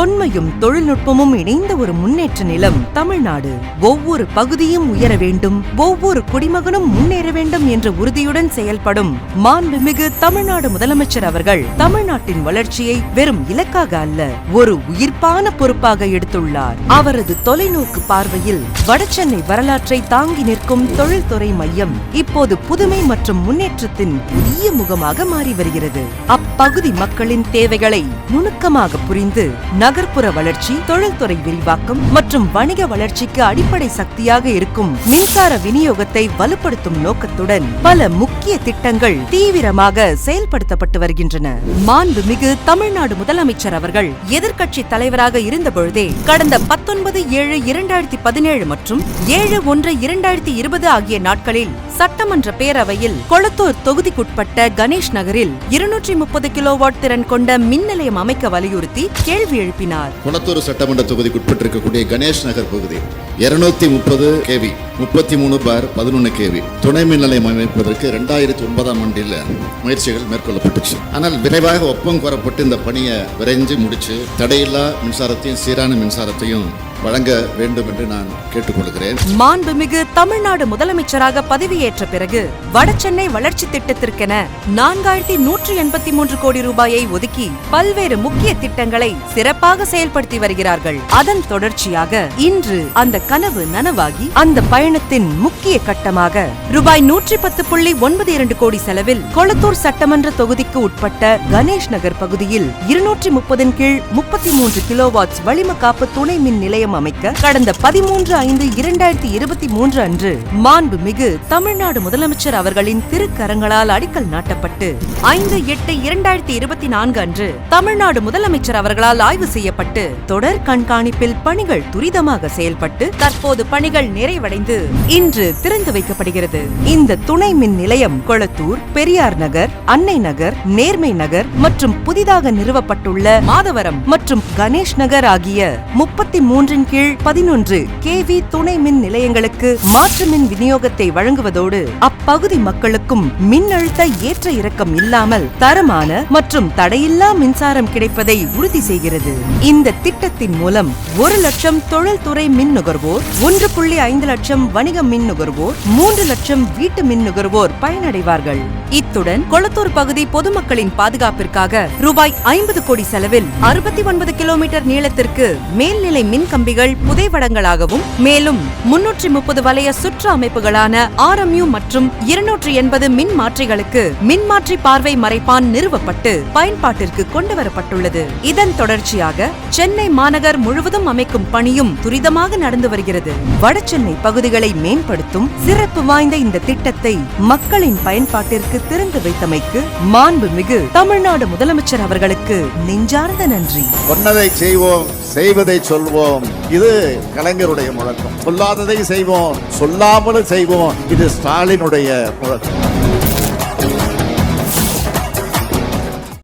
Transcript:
தொன்மையும் தொழில்நுட்பமும் இணைந்த ஒரு முன்னேற்ற நிலம். தமிழ்நாடு ஒவ்வொரு பகுதியும் உயர வேண்டும் ஒவ்வொரு குடிமகனும் முன்னேற வேண்டும் என்ற உறுதியுடன் செயல்படும் மாண்புமிகு தமிழ்நாடு முதலமைச்சர் அவர்கள் தமிழ்நாட்டின் வளர்ச்சியை வெறும் இலக்காக அல்ல ஒரு உயிர்ப்பான பொறுப்பாக எடுத்துள்ளார். அவரது தொலைநோக்கு பார்வையில் வடசென்னை வரலாற்றை தாங்கி நிற்கும் தொழில்துறை மையம் இப்போது புதுமை மற்றும் முன்னேற்றத்தின் புதிய முகமாக மாறி வருகிறது. அப்பகுதி மக்களின் தேவைகளை நுணுக்கமாக புரிந்து நகர்ப்புற வளர்ச்சி தொழில்துறை விரிவாக்கம் மற்றும் வணிக வளர்ச்சிக்கு அடிப்படை சக்தியாக இருக்கும் மின்சார விநியோகத்தை வலுப்படுத்தும் நோக்கத்துடன் பல முக்கிய திட்டங்கள் தீவிரமாக செயல்படுத்தப்பட்டு வருகின்றன. மாண்புமிகு தமிழ்நாடு முதலமைச்சர் அவர்கள் எதிர்க்கட்சி தலைவராக இருந்தபொழுதே கடந்த பத்தொன்பது ஏழு இரண்டாயிரத்தி பதினேழு மற்றும் ஏழு ஒன்று இரண்டாயிரத்தி இருபது ஆகிய நாட்களில் சட்டமன்ற பேரவையில் கொளத்தூர் தொகுதிக்குட்பட்ட கணேஷ் நகரில் இருநூற்றி முப்பது கிலோவாட் திறன் கொண்ட மின் நிலையம் அமைக்க வலியுறுத்தி கேள்வி எழுப்பினார் குணத்தூர் சட்டமன்ற தொகுதிக்கு உட்பட்டிருக்கக்கூடிய கணேஷ் நகர் பகுதி இருநூத்தி முப்பது கேவி முப்பத்தி மூணு பார் பதினொன்று கேவி. துணை மின் நிலையம் அமைப்பதற்கு ரெண்டாயிரத்தி ஒன்பதாம் ஆண்டில் முயற்சிகள் மேற்கொள்ளப்பட்டுச்சு. ஆனால் விரைவாக ஒப்பம் கோரப்பட்டு இந்த பணியை விரைஞ்சு முடிச்சு தடையில்லா மின்சாரத்தையும் சீரான மின்சாரத்தையும் வழங்க வேண்டும் என்று நான் கேட்டுக்கொள்கிறேன். மாண்புமிகு தமிழ்நாடு முதலமைச்சராக பதவியேற்ற பிறகு வடசென்னை வளர்ச்சி திட்டத்திற்கென நான்காயிரத்தி நூற்றி எண்பத்தி மூன்று கோடி ரூபாயை ஒதுக்கி பல்வேறு முக்கிய திட்டங்களை சிறப்பாக செயல்படுத்தி வருகிறார்கள். அதன் தொடர்ச்சியாக இன்று அந்த கனவு நனவாகி அந்த பயணத்தின் முக்கிய கட்டமாக ரூபாய் நூற்றி பத்து புள்ளி ஒன்பது இரண்டு கோடி செலவில் கொளத்தூர் சட்டமன்ற தொகுதிக்கு உட்பட்ட கணேஷ் நகர் பகுதியில் இருநூற்றி முப்பதின் கீழ் முப்பத்தி மூன்று கிலோவாட்ஸ் வளிமக்காப்பு துணை மின் நிலையம் நிலையம் அமைக்க கடந்த பதிமூன்று ஐந்து இரண்டாயிரத்தி இருபத்தி மூன்று அன்று மாண்புமிகு தமிழ்நாடு முதலமைச்சர் அவர்களின் திருக்கரங்களால் அடிக்கல் நாட்டப்பட்டு ஐந்து எட்டு இரண்டாயிரத்தி இருபத்தி நான்கு அன்று தமிழ்நாடு முதலமைச்சர் அவர்களால் ஆய்வு செய்யப்பட்டு தொடர் கண்காணிப்பில் பணிகள் துரிதமாக செயல்பட்டு தற்போது பணிகள் நிறைவடைந்து இன்று திறந்து வைக்கப்படுகிறது. இந்த துணை மின் நிலையம் கொளத்தூர் பெரியார் நகர் அன்னை நகர் நேர்மை நகர் மற்றும் புதிதாக நிறுவப்பட்டுள்ள மாதவரம் மற்றும் கணேஷ் நகர் ஆகிய முப்பத்தி மூன்று திட்டத்தின் கீழ் பதினொன்று கே வி துணை மின் நிலையங்களுக்கு மாற்று மின் விநியோகத்தை வழங்குவதோடு அப்பகுதி மக்களுக்கும் மின்னழுத்த ஏற்ற இறக்கம் இல்லாமல் தரமான மற்றும் தடையில்லா மின்சாரம் கிடைப்பதை உறுதி செய்கிறது. இந்த திட்டத்தின் மூலம் ஒரு லட்சம் தொழில்துறை மின் நுகர்வோர் ஒன்று புள்ளி ஐந்து லட்சம் வணிக மின் நுகர்வோர் மூன்று லட்சம் வீட்டு மின் நுகர்வோர் பயனடைவார்கள். இத்துடன் கொளத்தூர் பகுதி பொதுமக்களின் பாதுகாப்பிற்காக ரூபாய் ஐம்பது கோடி செலவில் அறுபத்தி ஒன்பது கிலோமீட்டர் நீளத்திற்கு மேல்நிலை மின் கம்பிகள் புதைவடங்களாகவும் மேலும் முன்னூற்றி முப்பது வலைய சுற்று அமைப்புகளான ஆர்எம்யூ மற்றும் இருநூற்றி எண்பது மின் மாற்றிகளுக்கு மின்மாற்றி பார்வை மறைப்பான் நிறுவப்பட்டு பயன்பாட்டிற்கு கொண்டுவரப்பட்டுள்ளது. இதன் தொடர்ச்சியாக சென்னை மாநகர் முழுவதும் அமைக்கும் பணியும் துரிதமாக நடந்து வருகிறது. வடசென்னை பகுதிகளை மேம்படுத்தும் சிறப்பு வாய்ந்த இந்த திட்டத்தை மக்களின் பயன்பாட்டிற்கு திறந்து வைத்தமைக்கு மாண்புமிகு தமிழ்நாடு முதலமைச்சர் அவர்களுக்கு நெஞ்சார்ந்த நன்றி. சொன்னதை செய்வோம் செய்வதை சொல்வோம். இது கலைஞருடைய முழக்கம். சொல்லாததை செய்வோம் சொல்லாமலும் செய்வோம். இது ஸ்டாலினுடைய முழக்கம்.